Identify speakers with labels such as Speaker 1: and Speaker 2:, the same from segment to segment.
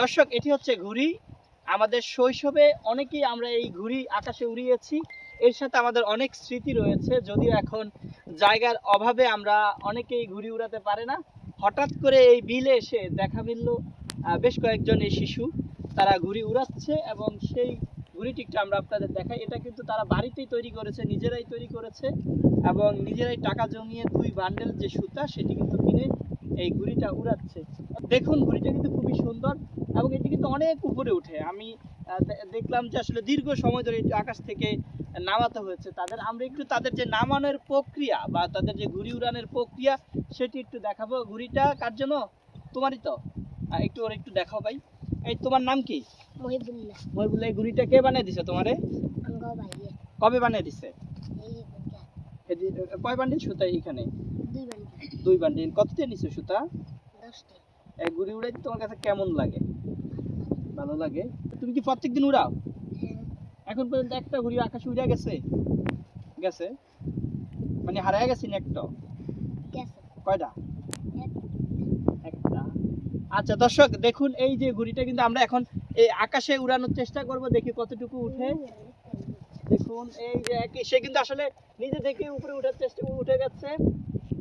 Speaker 1: দর্শক, এটি হচ্ছে ঘুড়ি। আমাদের শৈশবে অনেকেই আমরা এই ঘুড়ি আকাশে উড়িয়েছি। এর সাথে আমাদের অনেক স্মৃতি রয়েছে। যদিও এখন জায়গার অভাবে আমরা অনেকেই ঘুড়ি উড়াতে পারে না। হঠাৎ করে এই বিলে এসে দেখা মিলল বেশ কয়েকজন এই শিশু। তারা ঘুড়ি উড়াচ্ছে এবং সেই ঘুড়িটিকটা আমরা আপনাদের দেখাই। এটা কিন্তু তারা বাড়িতেই তৈরি করেছে, নিজেরাই তৈরি করেছে এবং নিজেরাই টাকা জমিয়ে দুই বান্ডেল যে সুতা, সেটি কিন্তু কিনে এই ঘুড়িটা উড়াচ্ছে। দেখুন ঘুড়িটা কিন্তু খুবই সুন্দর এবং এটি কিন্তু অনেক উপরে উঠে আমি দেখলাম যে আসলে দীর্ঘ সময় ধরে আকাশ থেকে নামাতে হয়েছে। তাদের আমরা একটু তাদের যে নামানোর প্রক্রিয়া বা তাদের যে ঘুড়ি উড়ানোর প্রক্রিয়া সেটি একটু দেখাবো। ঘুড়িটা কার জন্য? তোমারই তো। একটু ওর একটু দেখাও ভাই। এই তোমার নাম কি?
Speaker 2: মহিবুল্লাহ।
Speaker 1: মহিবুল্লাহ এই ঘুড়িটা কে বানিয়ে দিছে তোমারে? কবে বানিয়ে দিছে? কয় বান্ডিল সুতা এখানে
Speaker 2: দুই
Speaker 1: বান্ডিল কততে নিছো সুতা? ঘুড়ি উড়াইতে তোমার কাছে কেমন লাগে? ভালো লাগে? তুমি কি প্রত্যেকদিন উড়াও?
Speaker 2: হ্যাঁ।
Speaker 1: এখন পর্যন্ত একটা ঘুড়ি আকাশে উড়ে গেছে? গেছে? মানে হারায় গেছে একটা? কয়টা? একটা। আচ্ছা দর্শক দেখুন এই যে ঘুড়িটা কিন্তু আমরা এখন এই আকাশে উড়ানোর চেষ্টা করব দেখি কতটুকু উঠে। দেখুন এই যে সে কিন্তু আসলে নিজে থেকে উপরে উঠার চেষ্টা উঠে গেছে।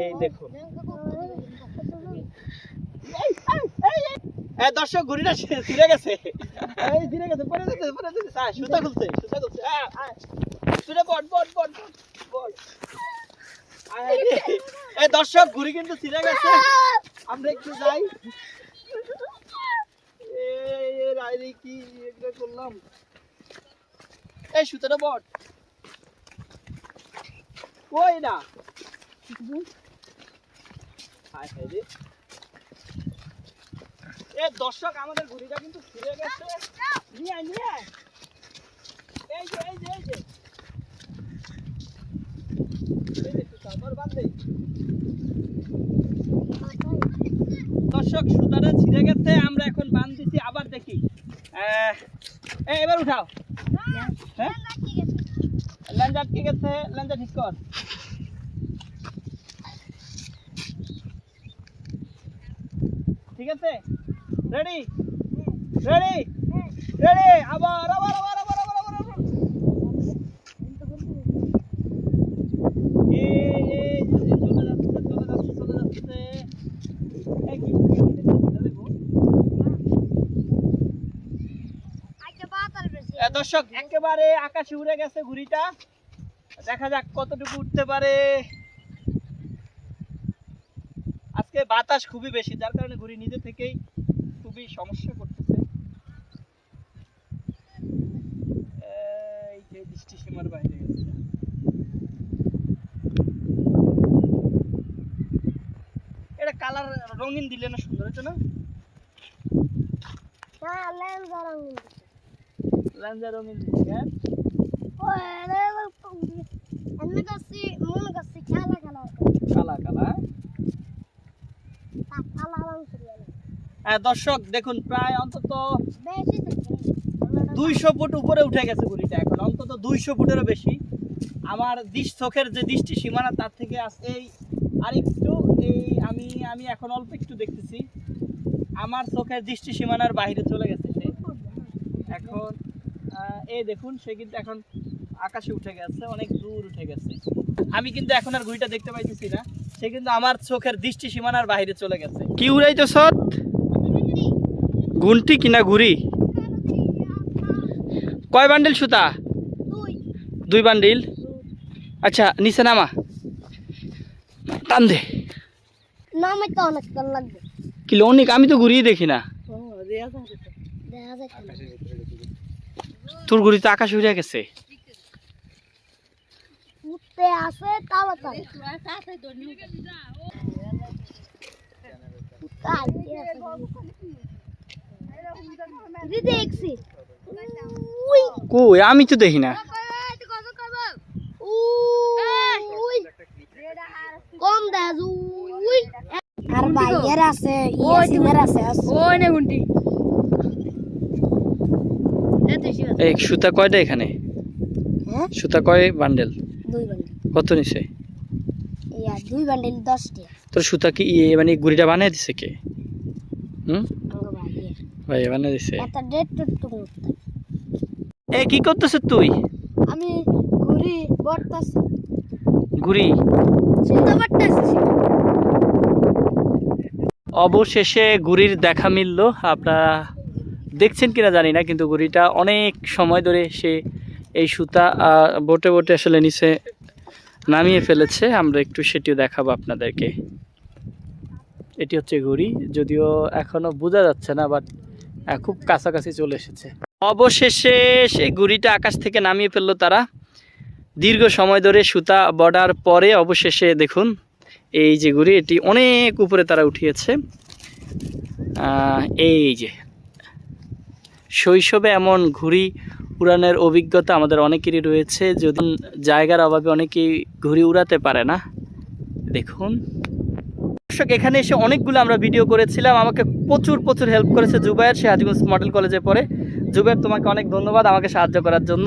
Speaker 1: এই দেখুন। দর্শক ঘুড়িটা ছিঁড়ে গেছে। এই ছিঁড়ে গেছে পড়ে যেতে পড়ে যেতে আয়, সুতা খুলছে সুতা খুলছে আয়, আয়। সুতা বট বট বট বট বট আয়, আয় রে। এই দর্শক ঘুড়ি কিন্তু ছিঁড়ে গেছে। আমরা একটু যাই। এই এর কি? এগুলো করলাম। এই সুতাটা বট কই না? এ দর্শক আমাদের ঘুড়িটা কিন্তু ফিরে গেছে। নিয়ে নিয়ে এই যে এই যে এই যে। দর্শক সুতাটা ছিঁড়ে গেছে আমরা এখন বান দিছি আবার দেখি। এই এবার উঠাও। হ্যাঁ। লেঞ্জা আটকে গেছে। লেঞ্জা ঠিক কর। ঠিক আছে? রেডি রেডি রেডি আবার আবার আবার আবার আবার আবার আবার। দর্শক একেবারে আকাশে উড়ে গেছে ঘুড়িটা। দেখা যাক কতটুকু উঠতে পারে। আজকে বাতাস খুবই বেশি যার কারণে ঘুড়ি নিজে থেকেই খুবই সমস্যা করতেছে এই যে দৃষ্টি সীমার বাইরে গেছে। এটা কালার রঙিন দিলে না সুন্দর হতো না? লাঞ্জা রঙিন দিলে হ্যাঁ? কালা কালা হ্যাঁ দর্শক দেখুন প্রায় অন্তত দুইশো ফুট উপরে উঠে গেছে ঘুড়িটা এখন অন্তত দুইশো ফুটেরও বেশি। আমার দিশ চোখের যে দৃষ্টি সীমানা তার থেকে আস- এই আরেকটু এই আমি আমি এখন অল্প একটু দেখতেছি। আমার চোখের দৃষ্টি সীমানার বাইরে চলে গেছে সে। এখন আহ, এই দেখুন সে কিন্তু এখন আকাশে উঠে গেছে অনেক দূর উঠে গেছে। আমি কিন্তু এখন আর ঘুড়িটা দেখতে পাইতেছি না। সে কিন্তু আমার চোখের দৃষ্টি সীমানার বাইরে চলে গেছে। কি উড়াইতো সৎ গুনটি কিনা ঘুরি কয় বান্ডিল সুতা? দুই বান্ডিল? আচ্ছা নিচে নামা। টান দে
Speaker 2: কল
Speaker 1: অনেক আমি তো ঘুরিয়ে দেখি না। তোর ঘুরি তো আকাশ উড়ে গেছে।
Speaker 2: আছে। দিদি দেখছি
Speaker 1: কই? আমি তো দেখি না।
Speaker 2: কম দাজ উই আর আছে ইয়াসিনের আছে ওই নে গুন্টি
Speaker 1: এই সুতা কয়টা এখানে?
Speaker 2: হ্যাঁ?
Speaker 1: সুতা কয় বান্ডেল?
Speaker 2: দুই বান্ডিল।
Speaker 1: কত নিছে?
Speaker 2: ইয়া দুই বান্ডিল
Speaker 1: তোর সুতা কি ইয়ে মানে গুড়িটা বানিয়ে দিছে কে? হুম? ভাই বানিয়ে দিছে।
Speaker 2: এটা ডেট
Speaker 1: এ কি করতেছ তুই?
Speaker 2: আমি ঘুরি বর্তাছি
Speaker 1: ঘুরি
Speaker 2: চিন্তা করতেছি
Speaker 1: অবশেষে গুড়ির দেখা মিলল। আপনারা দেখছেন কিনা জানি না কিন্তু গুড়িটা অনেক সময় ধরে সে এই সুতা বোটে বোটে আসলে নিচে নামিয়ে ফেলেছে। আমরা একটু সেটিও দেখাবো আপনাদেরকে। এটি হচ্ছে ঘুড়ি যদিও এখনও বোঝা যাচ্ছে না বাট খুব কাছাকাছি চলে এসেছে। অবশেষে সেই গুড়িটা আকাশ থেকে নামিয়ে ফেলল তারা। দীর্ঘ সময় ধরে সুতা বর্ডার পরে অবশেষে দেখুন, এই যে গুড়ি, এটি অনেক উপরে তারা উঠিয়েছে। এই যে শৈশবে এমন ঘুড়ি উড়ানোর অভিজ্ঞতা আমাদের অনেকেরই রয়েছে। যদি জায়গার অভাবে অনেকেই ঘুড়ি উড়াতে পারে না, দেখুন। দর্শক, এখানে এসে অনেকগুলো আমরা ভিডিও করেছিলাম। আমাকে প্রচুর প্রচুর হেল্প করেছে জুবাইয়ের সে হাজিগঞ্জ মডেল কলেজে পড়ে। জুবাইয়ের তোমাকে অনেক ধন্যবাদ আমাকে সাহায্য করার জন্য।